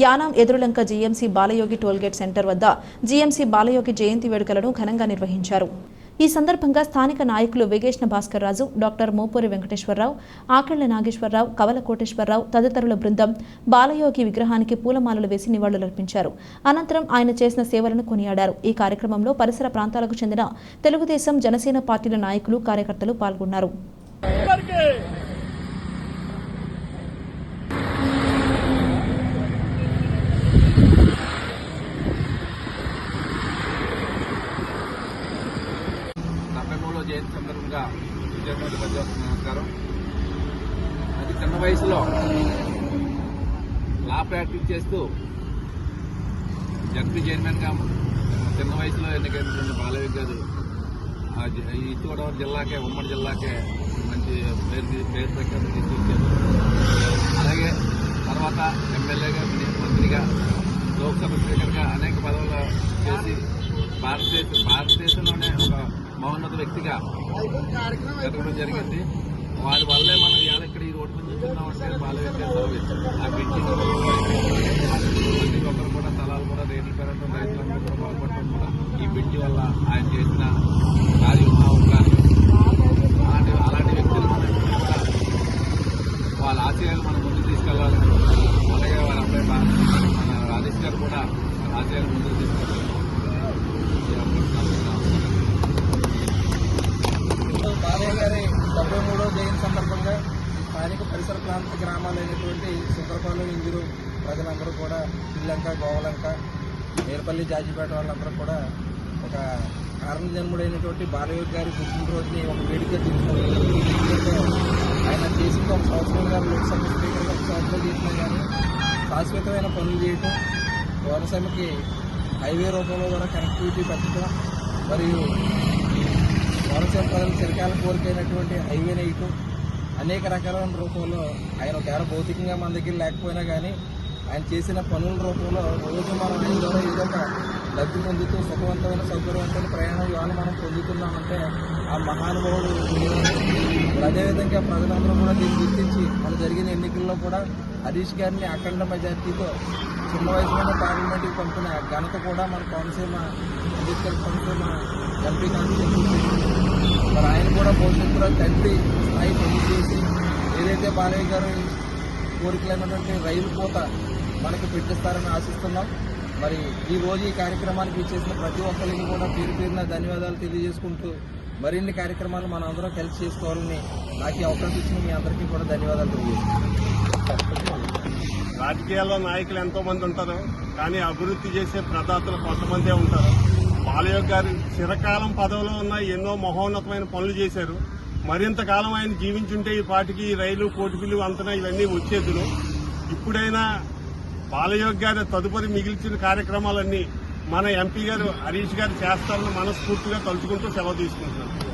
Yanam Edurulanka GMC Balayogi toll gate centre వద్ద GMC Balayogi జయంతి వేడుకలను ఘనంగా నిర్వహించారు. ఈ సందర్భంగా స్థానిక నాయకులు వెగేష్ణ భాస్కర్ రాజు డాక్టర్ మోపూరి వెంకటేశ్వరరావు ఆకళ్ళ నాగేశ్వరరావు కవల కోటేశ్వరరావు తదితరుల బృందం బాలయోగి విగ్రహానికి పూలమాలలు వేసి నివాళులర్పించారు. అనంతరం ఆయన చేసిన సేవలను కొనియాడారు. ఈ కార్యక్రమంలో పరిసర ప్రాంతాలకు చెందిన తెలుగుదేశం జనసేన పార్టీల నాయకులు కార్యకర్తలు పాల్గొన్నారు. ప్రజలకు నమస్కారం అది చిన్న వయసులో లా ప్రాక్టీస్ చేస్తూ జడ్పీ చైర్మన్గా చిన్న వయసులో ఎన్నికైనటువంటి బాలయ్య గారు ఈస్ట్ గోదావరి ఈ జిల్లాకే ఉమ్మడి జిల్లాకే మంచి పేరు పేరు ప్రఖ్యాతి తీసుకొచ్చారు. అలాగే తర్వాత ఎమ్మెల్యేగా మంత్రిగా లోక్సభ స్పీకర్గా అనేక పదవులు చేసి భారతదేశ భారతదేశంలోనే మహోన్నత వ్యక్తిగా ఎదగడం జరిగింది. వారి వల్లే మనం ఇవాళ ఇక్కడ ఈ రోడ్డు మీద చూస్తున్నామంటే గారు సెలవు ఆ బిల్డింగ్ ప్రతి ఒక్కరు కూడా స్థలాలు కూడా రేట్లు పెరగడం రైతులందరూ కూడా బాగుపడటం కూడా ఈ బిడ్డి వల్ల ఆయన చేసిన ఒక అలాంటి అలాంటి వ్యక్తులు మనం వాళ్ళ ఆశయాలు మనం ముందుకు తీసుకెళ్ళాలి. అలాగే వాళ్ళ అబ్బాయి మన రాజేష్ గారు కూడా ఆశయాలు ముందుకు తీసుకెళ్ళాలి ఈ అవకాశం నాకు బాలయ్య గారి డెబ్బై మూడో జయంతి సందర్భంగా స్థానిక పరిసర ప్రాంత గ్రామాలైనటువంటి సుందరపాలెం ఇంజురు ప్రజలందరూ కూడా ఇల్లంక గోవలంక నేరపల్లి జాజిపేట వాళ్ళందరూ కూడా ఒక కారణ జన్ముడైనటువంటి బాలయ్య గారి పుట్టినరోజుని ఒక వేడుక తీసుకున్నారు ఆయన చేసిన ఒక సంవత్సరంగా లోక్సభ స్పీకర్ ఒక సంవత్సరం చేసినా కానీ శాశ్వతమైన పనులు చేయటం కోనసీమకి హైవే రూపంలో కూడా కనెక్టివిటీ పెట్టడం మరియు కోనసీమ ప్రజలు చిరకాల కోరికైనటువంటి హైవే నేయటం అనేక రకాలైన రూపంలో ఆయన ఒకవేళ భౌతికంగా మన దగ్గర లేకపోయినా కానీ ఆయన చేసిన పనుల రూపంలో రోజు మనం ఆయన ద్వారా ఏదో ఒక లబ్ధి పొందుతూ సుఖవంతమైన సౌకర్యవంతమైన ప్రయాణం ఇవాళ మనం పొందుతున్నామంటే ఆ మహానుభావుడు అదేవిధంగా ప్రజలందరూ కూడా దీన్ని గుర్తించి మన జరిగిన ఎన్నికల్లో కూడా హరీష్ గారిని అఖండ మెజార్టీతో చిన్న వయసులోనే పార్లమెంట్కి పంపిన ఘనత కూడా మన కోనసీమ అంబేద్కర్ కోనసీమ ఎంపీ కాన్స్టిట్యూషన్ మరి ఆయన కూడా భవిష్యత్తులో తండ్రి స్థాయి పనులు చేసి ఏదైతే బాలయ్య గారు కోరికలైనటువంటి రైలు కోత మనకు పెట్టిస్తారని ఆశిస్తున్నాం. మరి ఈ రోజు ఈ కార్యక్రమానికి ఇచ్చేసిన ప్రతి ఒక్కరికి కూడా పేరు పేరున ధన్యవాదాలు తెలియజేసుకుంటూ మరిన్ని కార్యక్రమాలు మనం అందరం కలిసి చేసుకోవాలని నాకు ఈ అవకాశం ఇచ్చిన మీ అందరికీ కూడా ధన్యవాదాలు తెలియజేస్తున్నాం రాజకీయాల్లో నాయకులు ఎంతో మంది ఉంటారు కానీ అభివృద్ధి చేసే ప్రదాతలు కొంతమందే ఉంటారు. బాలయ్య గారు చిరకాలం పదవిలో ఉన్న ఎన్నో మహోన్నతమైన పనులు చేశారు. మరింత కాలం ఆయన జీవించుంటే ఈ పాటికి ఈ రైలు కోటిపిల్లు అంతనా ఇవన్నీ వచ్చేదును. ఇప్పుడైనా బాలయోగ్ గారి తదుపరి మిగిల్చిన కార్యక్రమాలన్నీ మన ఎంపీ గారు హరీష్ గారు చేస్తారని మనస్ఫూర్తిగా తలుచుకుంటూ సెలవు తీసుకుంటున్నాను